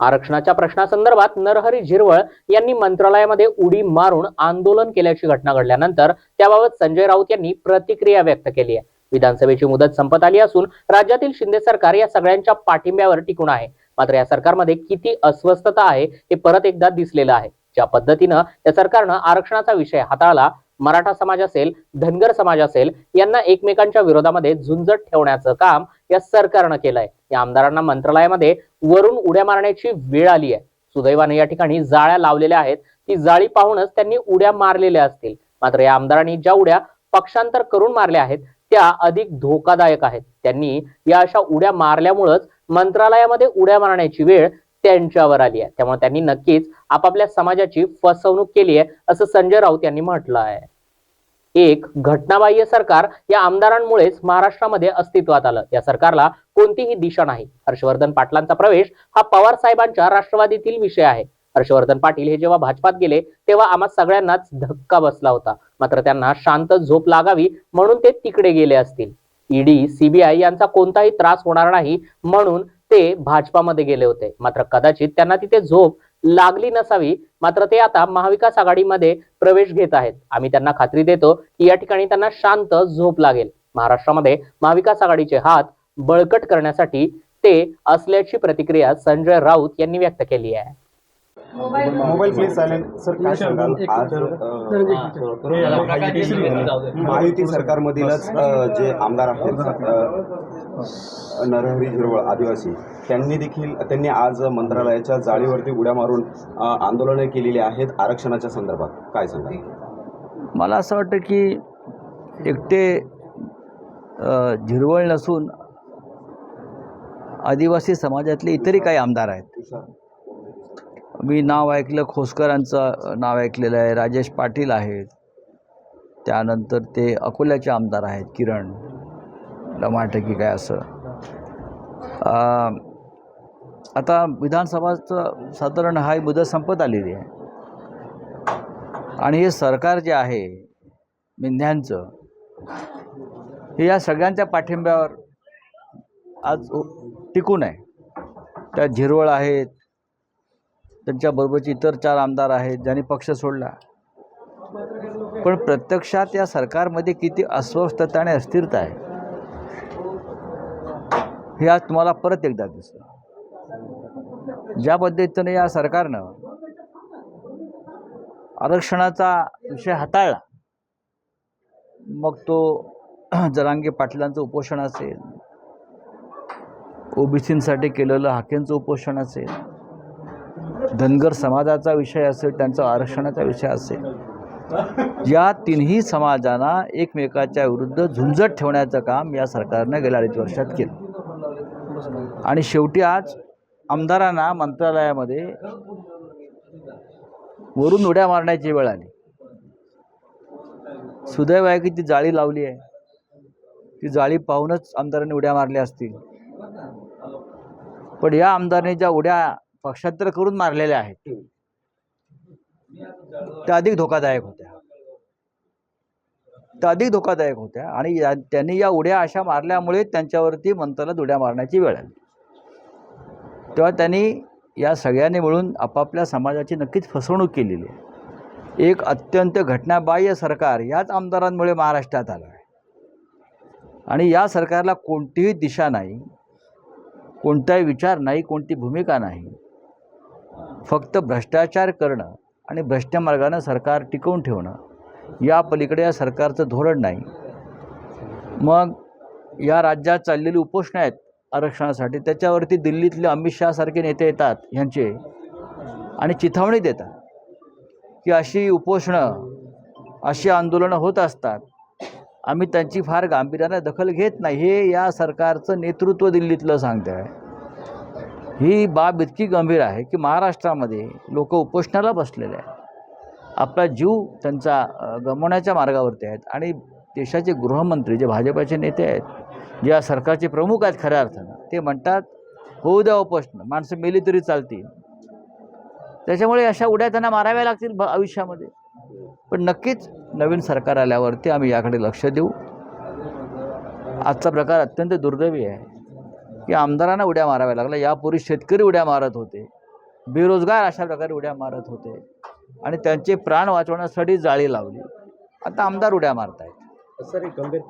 आरक्षणाच्या प्रश्नासंदर्भात नरहरी झिरवळ यांनी मंत्रालयामध्ये उडी मारून आंदोलन केल्याची घटना घडल्यानंतर त्याबाबत संजय राऊत यांनी प्रतिक्रिया व्यक्त केली आहे. विधानसभेची मुदत संपत आली असून राज्यातील शिंदे सरकार या सगळ्यांच्या पाठिंब्यावर टिकून आहे. मात्र या सरकारमध्ये किती अस्वस्थता आहे हे परत एकदा दिसलेलं आहे. ज्या पद्धतीनं या सरकारनं आरक्षणाचा विषय हाताळला मराठा समाज असेल धनगर समाज असेल यांना एकमेकांच्या विरोधामध्ये झुंजत ठेवण्याचं काम या सरकारनं केलंय. या आमदारांना मंत्रालयामध्ये वरून उड्या मारण्याची वेळ आली आहे. सुदैवाने या ठिकाणी जाळ्या लावलेल्या आहेत. ती जाळी पाहूनच त्यांनी उड्या मारलेल्या असतील. मात्र या आमदारांनी ज्या उड्या पक्षांतर करून मारल्या आहेत त्या अधिक धोकादायक आहेत. त्यांनी या अशा उड्या मारल्यामुळंच मंत्रालयामध्ये उड्या मारण्याची वेळ त्यांच्यावर आली आहे. त्यामुळे त्यांनी नक्कीच आपापल्या समाजाची फसवणूक केली आहे असं संजय राऊत यांनी म्हटलं आहे. एक घटनाबाह्य सरकार या आमदारांमुळेच महाराष्ट्रामध्ये अस्तित्वात आलं. या सरकारला कोणतीही दिशा नाही. हर्षवर्धन पाटलांचा प्रवेश हा पवार साहेबांच्या राष्ट्रवादीतील विषय आहे. हर्षवर्धन पाटील हे जेव्हा भाजपात गेले तेव्हा आम्हा सगळ्यांनाच धक्का बसला होता. मात्र त्यांना शांत झोप लागावी म्हणून ते तिकडे गेले असतील. ईडी सीबीआय यांचा कोणताही त्रास होणार नाही म्हणून ते भाजपामध्ये गेले होते. मात्र कदाचित त्यांना तिथे झोप लागली नसावी मात्र ते आता महाविकास आघाडीमध्ये प्रवेश घेत आहेत. आम्ही त्यांना खात्री देतो की या ठिकाणी त्यांना शांत झोप लागेल. महाराष्ट्रामध्ये महाविकास आघाडीचे हात बळकट करण्यासाठी ते असल्याची प्रतिक्रिया संजय राऊत यांनी व्यक्त केली आहे. Mobile please silent. सर काय सांगाल? आज महायुती सरकारमधीलच जे आमदार आहेत नरहरी झिरवळ आदिवासी त्यांनी देखील त्यांनी आज मंत्रालयाच्या जाळीवरती उड्या मारून आंदोलने केलेली आहेत आरक्षणाच्या संदर्भात. काय सांगाल? मला असं वाटतं की एकटे झिरवळ नसून आदिवासी समाजातले इतरही काही आमदार आहेत. मी नाव ऐकलं खोसकरांचं नाव ऐकलेलं आहे. राजेश पाटील आहेत. त्यानंतर ते अकोल्याचे आमदार आहेत किरण. लमाटकी काय असं. आता विधानसभाचं साधारण हा मुदत संपत आलेली आहे. आणि हे सरकार जे आहे मेंढ्यांचं हे या सगळ्यांच्या पाठिंब्यावर आज टिकून आहे. त्यात झिरवळ आहेत त्यांच्याबरोबरचे इतर चार आमदार आहेत ज्यांनी पक्ष सोडला. पण प्रत्यक्षात या सरकारमध्ये किती अस्वस्थता आणि अस्थिरता आहे? हे आज तुम्हाला परत एकदा दिसलं ज्या पद्धतीनं या सरकारनं आरक्षणाचा विषय हाताळला मग तो जरांगे पाटलांचं उपोषण असेल ओबीसींसाठी केलेलं हाकेंचं उपोषण असेल धनगर समाजाचा विषय असेल त्यांचा आरक्षणाचा विषय असेल या तिन्ही समाजांना एकमेकाच्या विरुद्ध झुंजत ठेवण्याचं काम या सरकारनं गेल्या अडीच वर्षात केलं. आणि शेवटी आज आमदारांना मंत्रालयामध्ये वरून उड्या मारण्याची वेळ आली. सुदैव आहे की ती जाळी लावली आहे. ती जाळी पाहूनच आमदारांनी उड्या मारल्या असतील. पण या आमदारांनी ज्या उड्या पक्षांतर करून मारलेल्या आहेत. त्या अधिक धोकादायक होत्या. त्या अधिक धोकादायक होत्या आणि या त्यांनी या उड्या अशा मारल्यामुळे त्यांच्यावरती मंत्रालयात उड्या मारण्याची वेळ आली. तेव्हा त्यांनी या सगळ्यांनी मिळून आपापल्या समाजाची नक्कीच फसवणूक केलेली आहे. एक अत्यंत घटनाबाह्य सरकार याच आमदारांमुळे महाराष्ट्रात आलं आहे. आणि या सरकारला कोणतीही दिशा नाही कोणताही विचार नाही कोणती भूमिका नाही. फक्त भ्रष्टाचार करणं आणि भ्रष्ट मार्गानं सरकार टिकवून ठेवणं या पलीकडे या सरकारचं धोरण नाही. मग या राज्यात चाललेली उपोषणं आहेत आरक्षणासाठी त्याच्यावरती दिल्लीतले अमित शहासारखे नेते येतात ह्यांचे आणि चिथावणी देतात की अशी उपोषणं अशी आंदोलनं होत असतात. आम्ही त्यांची फार गांभीर्याने दखल घेत नाही. हे या सरकारचं नेतृत्व दिल्लीतलं सांगतं आहे ही बाब इतकी गंभीर आहे की महाराष्ट्रामध्ये लोक उपोषणाला बसलेले आहेत. आपला जीव त्यांचा गमवण्याच्या मार्गावरती आहेत आणि देशाचे गृहमंत्री जे भाजपाचे नेते आहेत जे या सरकारचे प्रमुख आहेत खऱ्या अर्थानं ते म्हणतात होऊ द्या उपोषण माणसं मेली तरी चालतील. त्याच्यामुळे अशा उड्या त्यांना माराव्या लागतील भ आयुष्यामध्ये. पण नक्कीच नवीन सरकार आल्यावरती आम्ही याकडे लक्ष देऊ. आजचा प्रकार अत्यंत दुर्दैवी आहे. की आमदारांना उड्या माराव्या लागल्या. यापूर्वी शेतकरी उड्या मारत होते. बेरोजगार अशा प्रकारे उड्या मारत होते. आणि त्यांचे प्राण वाचवण्यासाठी जाळी लावली. आता आमदार उड्या मारत आहेत सर एक गंभीर